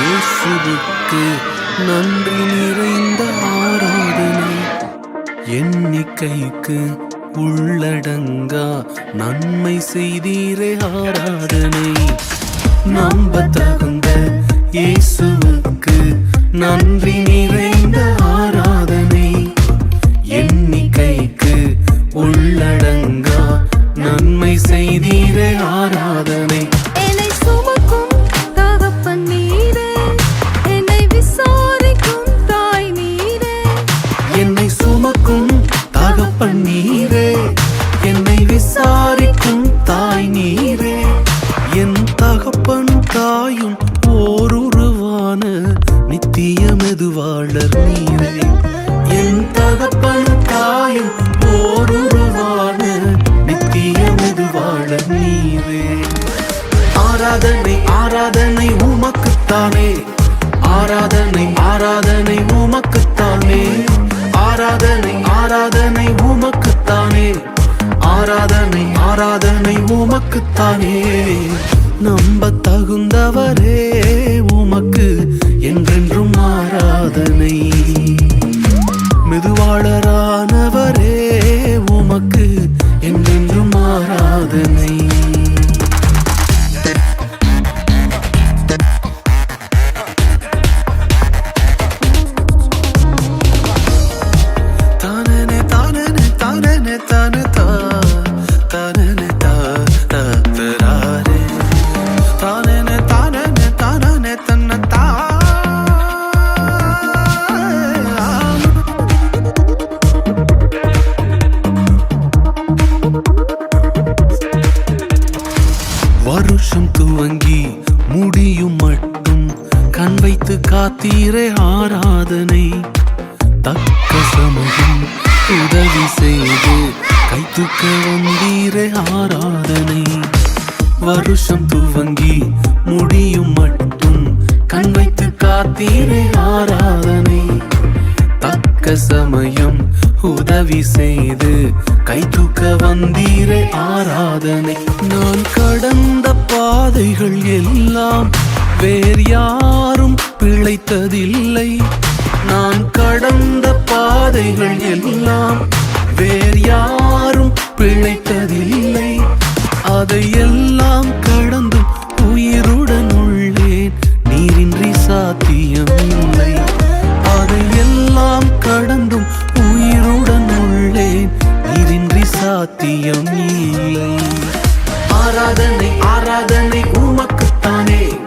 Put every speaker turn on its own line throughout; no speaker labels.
இயேசுவுக்கு நன்றி நிறைந்த ஆராதனை. எண்ணிக்கைக்கு உள்ளடங்கா நன்மை செய்தீரே ஆராதனை. நம்ப தகுந்த இயேசுவுக்கு நன்றி நித்திய மெதுவாளர் நீரே என் தகப்பன் தாயும் ஓருருவான நித்திய மெதுவாளர் நீரே ஆராதனை ஆராதனை உமக்குத்தானே. ஆராதனை ஆராதனை உமக்குத்தானே. ஆராதனை ஆராதனை உமக்குத்தானே. ஆராதனை ஆராதனை உமக்குத்தானே. நம்ப தகுந்தவரே உமக்கு என்றென்றும் ஆராதனை மெதுவாளரானவரே வைத்து ஆராதனை. தக்க சமயம் உதவி செய்து கைத்துக்க தூக்க வந்தீரே ஆராதனை. வருஷம் துவங்கி முடியும் மட்டும் கண் வைத்து காத்தீரே ஆராதனை. தக்க சமயம் உதவி செய்து கை தூக்க வந்தீரே ஆராதனை. நான் கடந்த பாதைகள் எல்லாம் வேறு யாரும் பிழைத்ததில்லை. நான் கடந்த பாதைகள் எல்லாம் வேறு யாரும் பிழைத்ததில்லை. அதையெல்லாம் கடந்து உயிருடன் உள்ளேன். நீரின்றி சாத்தியம் இல்லை அதையெல்லாம் கடந்தும் உயிருடன் உள்ளேன். நீரின்றி சாத்தியம் இல்லை ஆராதனை ஆராதனை உமக்குத்தானே.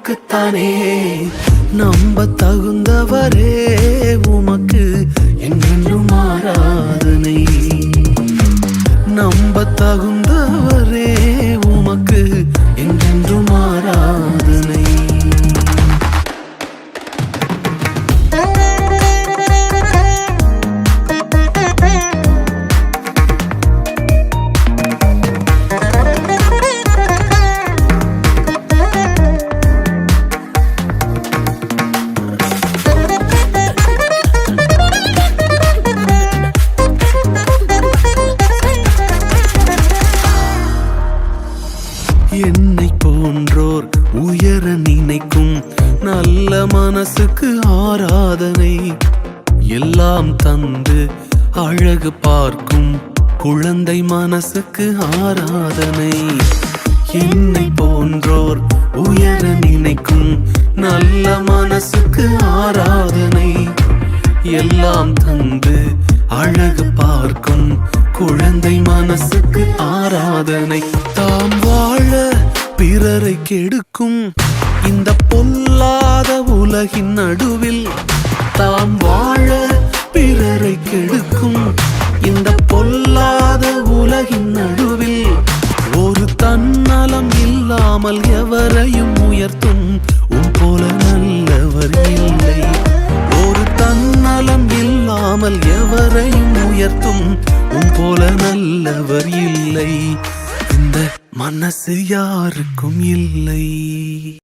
நமக்குத்தானே நம்ப தகுந்தவரே. என்னை போன்றோர் உயர நினைக்கும் நல்ல மனசுக்கு ஆராதனை எல்லாம் தந்து அழகு பார்க்கும் குழந்தை மனசுக்கு ஆராதனை. என்னை போன்றோர் உயர நினைக்கும் நல்ல மனசுக்கு ஆராதனை எல்லாம் தந்து அழகு பார்க்கும் குழந்தை மனசுக்கு ஆராதனை. தாம் பிறரை கெடுக்கும். இந்த பொல்லாத உலகின் நடுவில் தாம் வாழ பிறரை கெடுக்கும். இந்த பொல்லாத உலகின் நடுவில் ஒரு தன்னலம் இல்லாமல் எவரையும் உயர்த்தும். உன் போல நல்லவர் இல்லை. ஒரு தன்னலம் இல்லாமல் எவரையும் உயர்த்தும். உன் போல நல்லவர் இல்லை. இந்த மனசு யாருக்கும் இல்லை.